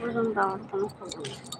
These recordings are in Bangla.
পর্যন্ত আমার কোনো খবর নেই তরকারি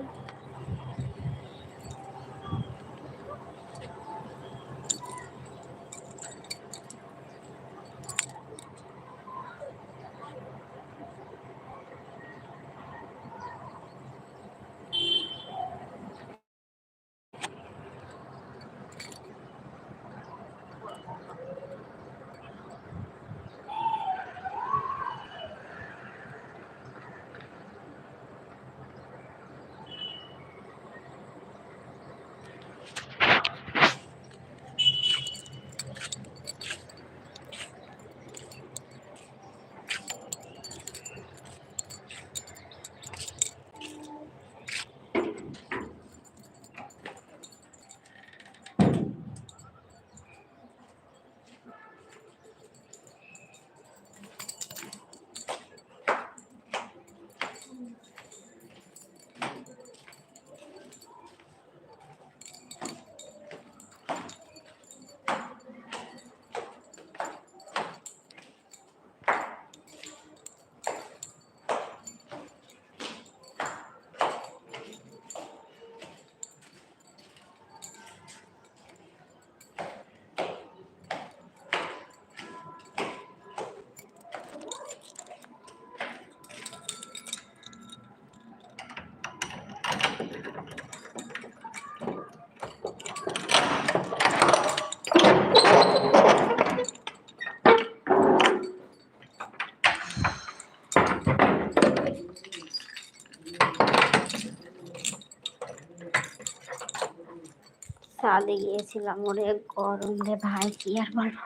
ছাদে গিয়েছিলাম, ওরে গরম রে ভাই, কি আর বলব?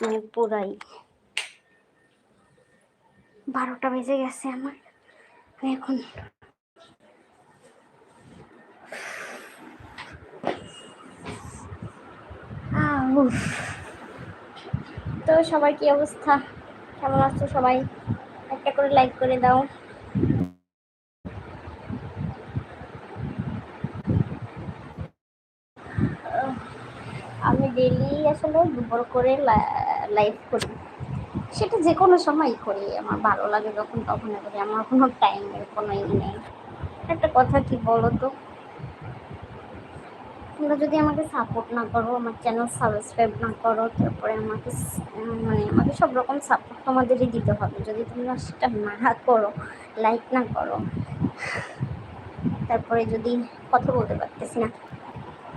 মানে পুরাই বারোটা বেজে গেছে আমার, আমি এখন তো সবার কি অবস্থা? কেমন আছো সবাই? একটা করে লাইক করে দাও আমি আসলে দুপুর করে লাইভ করি। সেটা যে কোনো সময় করি, আমার ভালো লাগে যখন তখন করি, আমার কোনো টাইমের কোনো ই নেই। একটা কথা কি বলো তো তোমরা যদি আমাকে সাপোর্ট না করো, আমার চ্যানেল সাবস্ক্রাইব না করো, তারপরে আমাকে মানে আমাকে সব রকম সাপোর্ট তোমাদেরই দিতে হবে। যদি তোমরা সেটা না করো লাইক না করো, তারপরে যদি কথা বলতে পারতেছি না,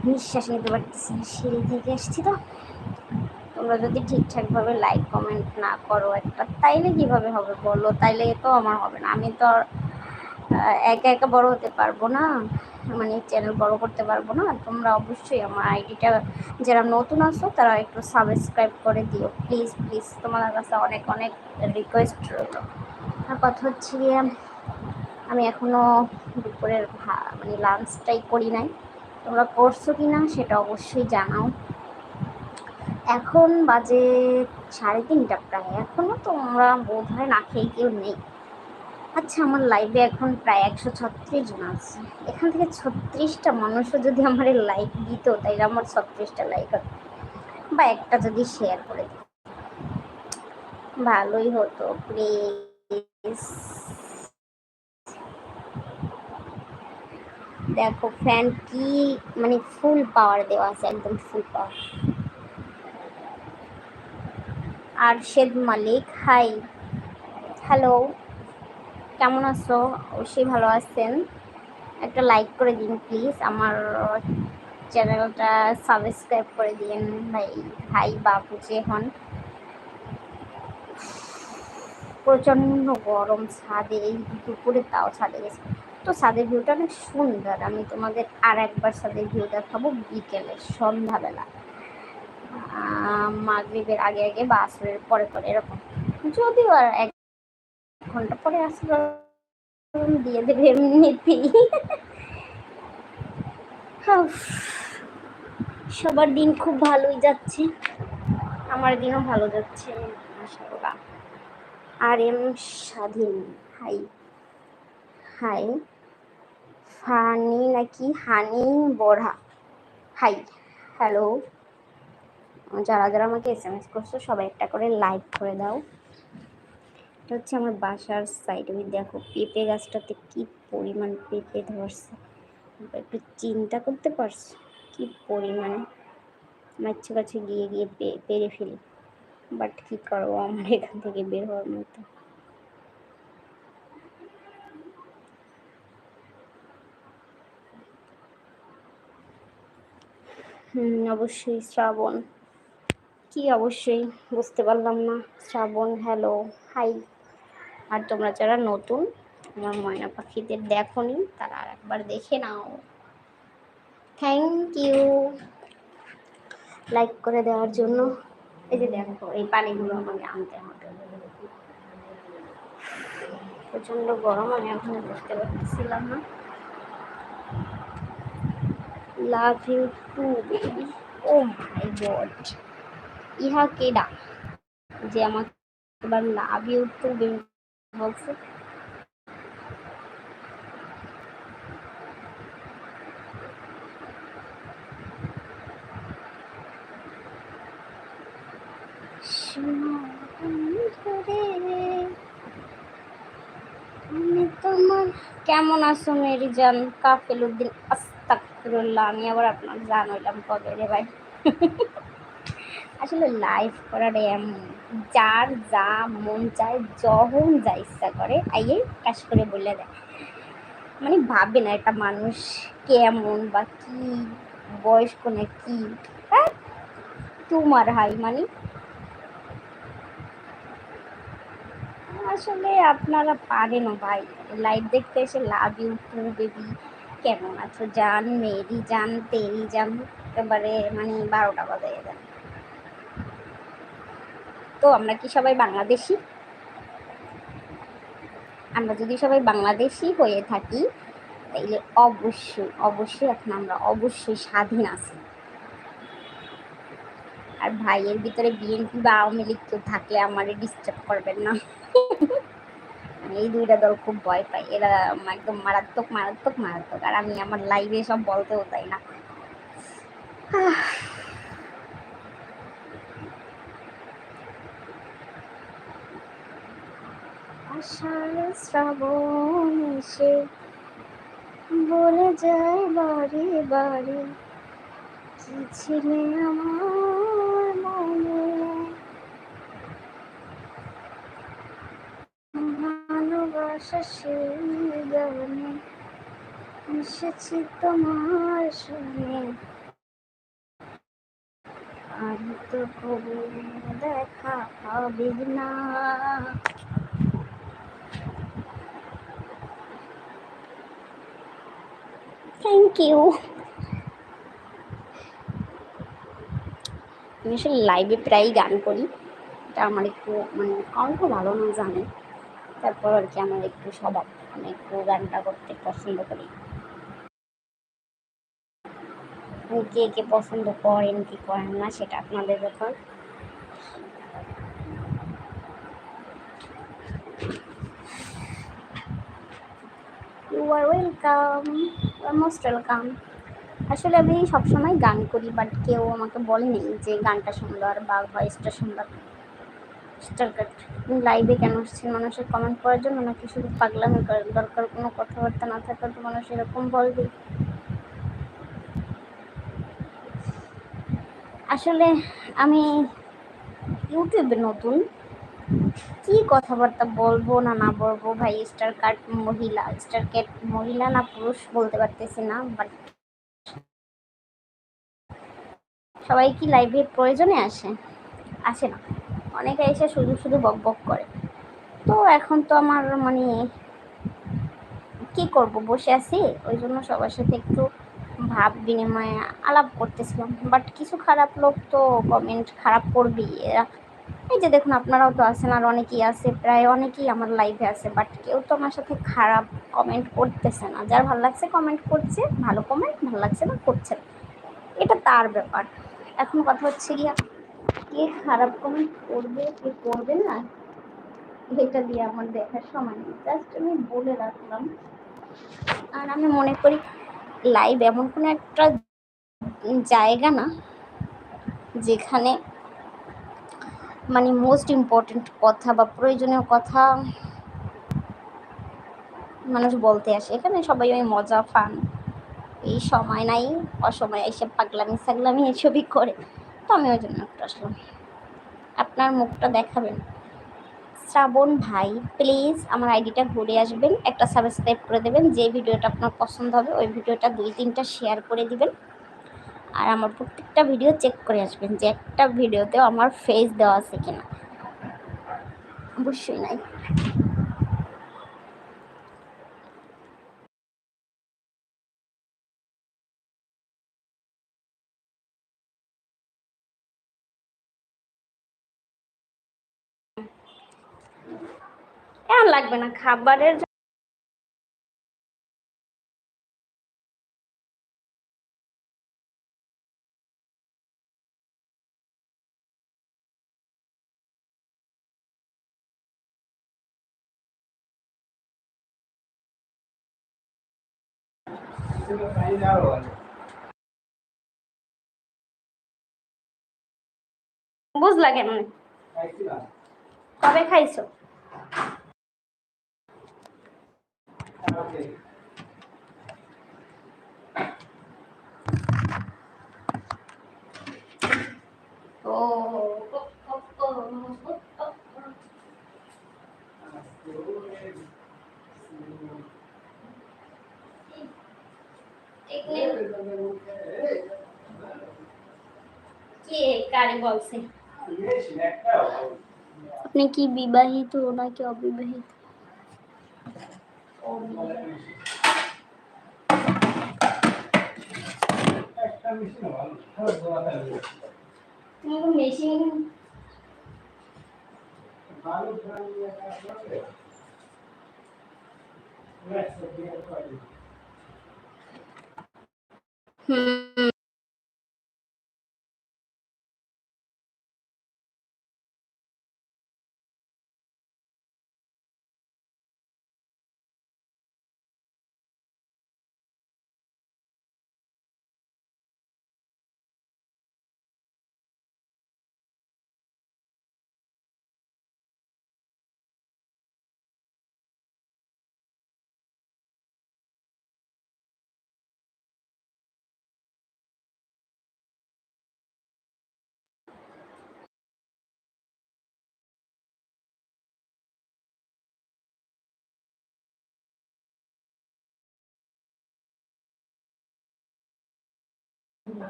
নিঃশ্বাস নিতে পারতেছি না, সিঁড়ি থেকে এসছি তো। তোমরা যদি ঠিকঠাকভাবে লাইক কমেন্ট না করো একটা, তাইলে কীভাবে হবে বলো? তাইলে তো আমার হবে না। আমি তো একা একা বড় হতে পারব না। মানে চ্যানেল বড় করতে পারব না। তোমরা অবশ্যই আমার আইডিটা যারা নতুন আছো, তারা একটু সাবস্ক্রাইব করে দিও। প্লিজ প্লিজ তোমাদের কাছে অনেক অনেক রিকোয়েস্ট রইল। আর কথা হচ্ছে গিয়ে, আমি এখনও দুপুরের ভা- মানে লাঞ্চটাই করি নাই। তোমরা করছ কি না সেটা অবশ্যই জানাও। এখন বাজে সাড়ে তিনটা প্রায়। এখনও তোমরা বোধ হয় না খেয়ে কেউ নেই। আচ্ছা আমার লাইভে এখন প্রায় একশো ছত্রিশ জন আছে। এখান থেকে ছত্রিশটা মানুষও যদি আমার লাইক দিত তাইলে আমার ছত্রিশটা লাইক হতো। বা একটা যদি শেয়ার করে দিত। ভালোই হতো প্লিজ দেখো ফ্যান কি মানে ফুল পাওয়ার দেওয়া আছে, একদম full power Arshad Malik, hi. Hello কেমন আছো? অবশ্যই ভালো আছেন। একটা লাইক করে দিন প্লিজ আমার চ্যানেলটা সাবস্ক্রাইব করে দিন ভাই। ভাই বাবু যে হন। প্রচণ্ড গরম, ছাদে, এই দুপুরে তাও ছাদে গেছে। তো ছাদের ভিউটা অনেক সুন্দর, আমি তোমাদের আর একবার ছাদের ভিউ দেখাবো বিকেলে, সন্ধ্যাবেলা। মাগরিবের আগে আগে বা আসরের পরে পরে এরকম। যদিও আর এক ঘণ্টা পরে আসলে দিয়ে দেবে এমনিতেই। সবার দিন খুব ভালোই যাচ্ছে। আমার দিনও ভালো যাচ্ছে আর এম স্বাধীন, হাই। হাই ফানি নাকি হানি বোরা হাই, হ্যালো। যারা যারা আমাকে এস এম এস করছ, সবাই একটা করে লাইক করে দাও। এটা হচ্ছে আমার বাসার সাইড ওই দেখো পেঁপে গাছটাতে কি পরিমাণ পেঁপে ধরছে। একটু চিন্তা করতে পারছ? কি পরিমাণে? মাছ কাছে গিয়ে গিয়ে পেরে ফেলি। বাট কি করব? আমার এখান থেকে বের হওয়ার মতো। অবশ্যই শ্রাবণ। কি অবশ্যই, বুঝতে পারলাম না। শ্রাবণ হ্যালো হাই আর তোমরা যারা নতুন আমার ময়না পাখিদের দেখো নি, তারা আর একবার দেখে নাও। থ্যাংক ইউ লাইক করে দেওয়ার জন্য। এই যে দেখো, এই পানিগুলো আমাকে আনতে হবে। প্রচণ্ড গরম, আমি এখন বুঝতে পারতেছিলাম না। Love you too baby oh my god ইহা কেডা? যে আমাকে এবার লাভ টু বলছে তোমার কেমন আছো মেরি জান কাফেল উদ্দিন আস্তাকফিরুল্লাহ আমি আবার আপনার জান হইলাম কবে রে ভাই? আসলে লাইভ করার যার যা মন চায়, যখন যা ইচ্ছা করে, আইয়ে কাজ করে বলে দেয়। মানে ভাবে না এটা মানুষ কেমন বা কি, বয়স্ক না কি হ্যাঁ? তোমার হাই মানে। আসলে আপনারা পারেন ভাই লাইভ দেখতে এসে লাভ ইউ টু বেবি কেমন আছো? জান, মেরি, জান, তেরি, জান, একেবারে মানে বারোটা বাজায় যান তো আমরা কি সবাই বাংলাদেশি? আমরা যদি সবাই বাংলাদেশি হয়ে থাকি, তাইলে অবশ্যই অবশ্যই এখন আমরা অবশ্যই স্বাধীন আছি। আর ভাইয়ের ভিতরে বিএনপি বা আওয়ামী লীগ কেউ থাকলে আমার ডিস্টার্ব করবেন না। এই দুইটা দল খুব ভয় পাই এরা একদম মারাত্মক মারাত্মক মারাত্মক। আর আমি আমার লাইভে সব বলতেও চাই না। আষাঢ় শ্রাবণ এসে বলে যায় বাড়ি বাড়ি কি ছিলে আমার মনে? ভালোবাসা সেই গানে এসেছি তোমার শুনে আর তো কবু দেখা হবে না। থ্যাংক ইউ আমি আসলে লাইভে প্রায়ই গান করি। এটা আমার একটু মানে কণ্ঠ ভালো না জানে। তারপর আর কি আমার একটু স্বভাব। আমি একটু গানটা করতে পছন্দ করি। কে কে পছন্দ করেন, কি করেন না, সেটা আপনাদের ব্যাপার। You are welcome you are most welcome আসলে আমি সবসময় গান করি বাট কেউ আমাকে বলেনি যে গানটা সুন্দর বা ভয়েসটা সুন্দর। লাইভে কেন আসছেন? মানুষের কমেন্ট করার জন্য নাকি শুধু পাগলামি করার দরকার কোনো কথাবার্তা না থাকলে তো মানুষ এরকম বলবে। আসলে আমি ইউটিউবে নতুন। কি কথাবার্তা বলব না না বলব? ভাই স্টার কার্ড মহিলা স্টার ক্যাট মহিলা না পুরুষ বলতে পারতেছি না বাট সবাই কি লাইভে প্রয়োজনে আসে? আসে না। অনেকে এসে শুধু শুধু বক বক করে। তো এখন তো আমার মানে কি করব? বসে আছি। ওই জন্য সবার সাথে একটু ভাব বিনিময়ে আলাপ করতেছিলাম। বাট কিছু খারাপ লোক তো কমেন্ট খারাপ করবেই। এরা এই যে দেখুন, আপনারাও তো আছেন আর অনেকেই আছে, প্রায় অনেকেই আমার লাইভে আছে বাট কেউ তো আমার সাথে খারাপ কমেন্ট করতেছে না। যার ভালো লাগছে কমেন্ট করছে, ভালো কমেন্ট ভালো লাগছে না, করছে। এটা তার ব্যাপার। এখন কথা হচ্ছে গিয়া, কে খারাপ কমেন্ট করবে, কে করবে না, এটা দিয়ে আমার দেখার সময় নেই। জাস্ট আমি বলে রাখলাম। আর আমি মনে করি লাইভ এমন কোনো একটা জায়গা না, যেখানে মানে মোস্ট ইম্পর্টেন্ট কথা বা প্রয়োজনীয় কথা মানুষ বলতে আসে। এখানে সবাই ওই মজা ফান এই সময় নাই, অসময় এসে পাগলামি সাগলামি এসবই করে। তো আমি ওই জন্য একটু আসলাম। আপনার মুখটা দেখাবেন। শ্রাবণ ভাই প্লিজ আমার আইডিটা ঘুরে আসবেন, একটা সাবস্ক্রাইব করে দেবেন। যে ভিডিওটা আপনার পছন্দ হবে, ওই ভিডিওটা দুই তিনটা শেয়ার করে দিবেন। আর আমার প্রত্যেকটা ভিডিও চেক করে আসবেন যে একটা ভিডিওতেও আমার ফেস দেওয়া আছে কিনা। অবশ্যই নাই। লাগবে না? খাবারের বুঝলা কেমন কবে খাইছো ও আপনি কি বিবাহিত নাকি অবিবাহিত মেশিন 嗯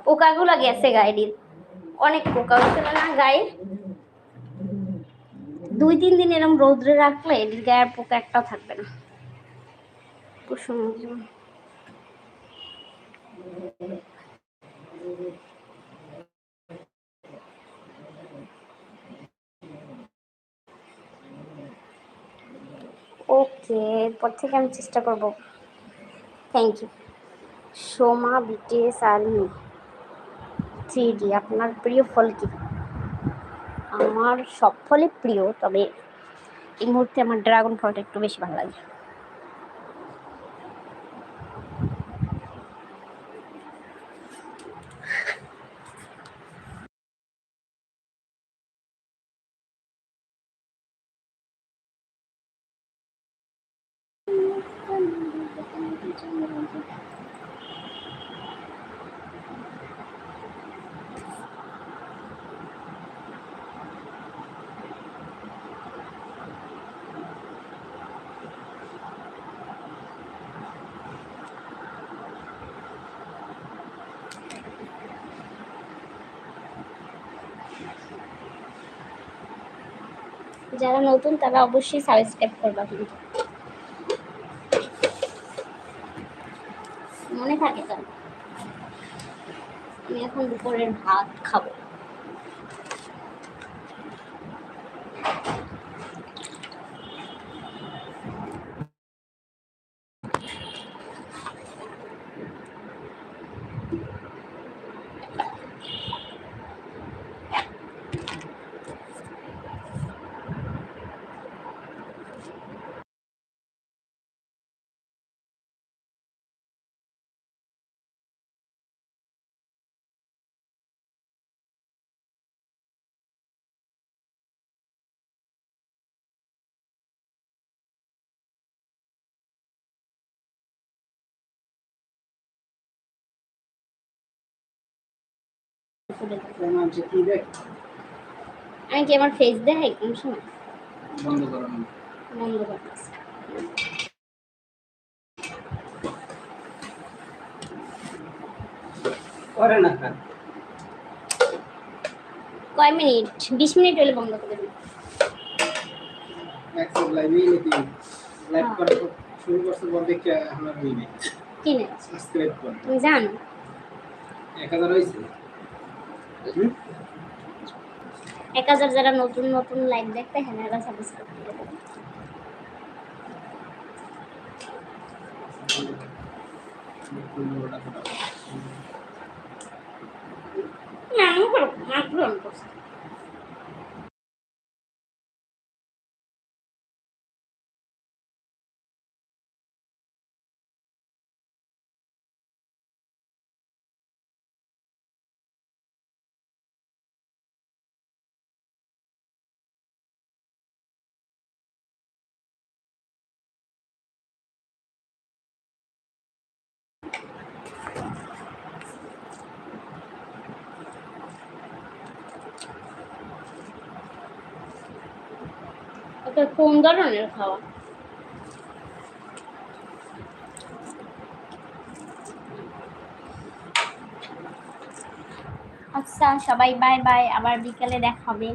পোকাগুলো গেছে গাড়ির। অনেক পোকা উঠছিল না গায়ে দুই, তিন দিন এরকম রৌদ্রে রাখলে এটির গায়ে আর পোকা একটাও থাকবে না। ওকে, এরপর থেকে আমি চেষ্টা করব। Thank you Soma, BTS army three আপনার প্রিয় ফল কি? আমার সব ফলই প্রিয়, তবে এই মুহূর্তে আমার ড্রাগন ফলটা একটু বেশি ভালো লাগে। যারা নতুন, তারা অবশ্যই সাবস্ক্রাইব করবা কিন্তু। মনে থাকে তো? আমি এখন দুপুরের ভাত খাব। আমি কি আমার ফেস দেখাই কোন সময় বন্ধ করো বন্ধ করতেছি করে না কয় মিনিট বিশ মিনিট হলে বন্ধ করে একসাথে লাইভে। করা শুরু করছে বল দেখে আমার হই কি নেই সাবস্ক্রাইব কর তুমি জানো? এক হাজার যারা নতুন নতুন লাইভ দেখতে হ্যাঁ এরা সাবস্ক্রাইব করে না, আমি করব না পূরণ করছি। ওকে কোন ধরনের খাওয়া? আচ্ছা সবাই বাই বাই আবার বিকেলে দেখা হবে।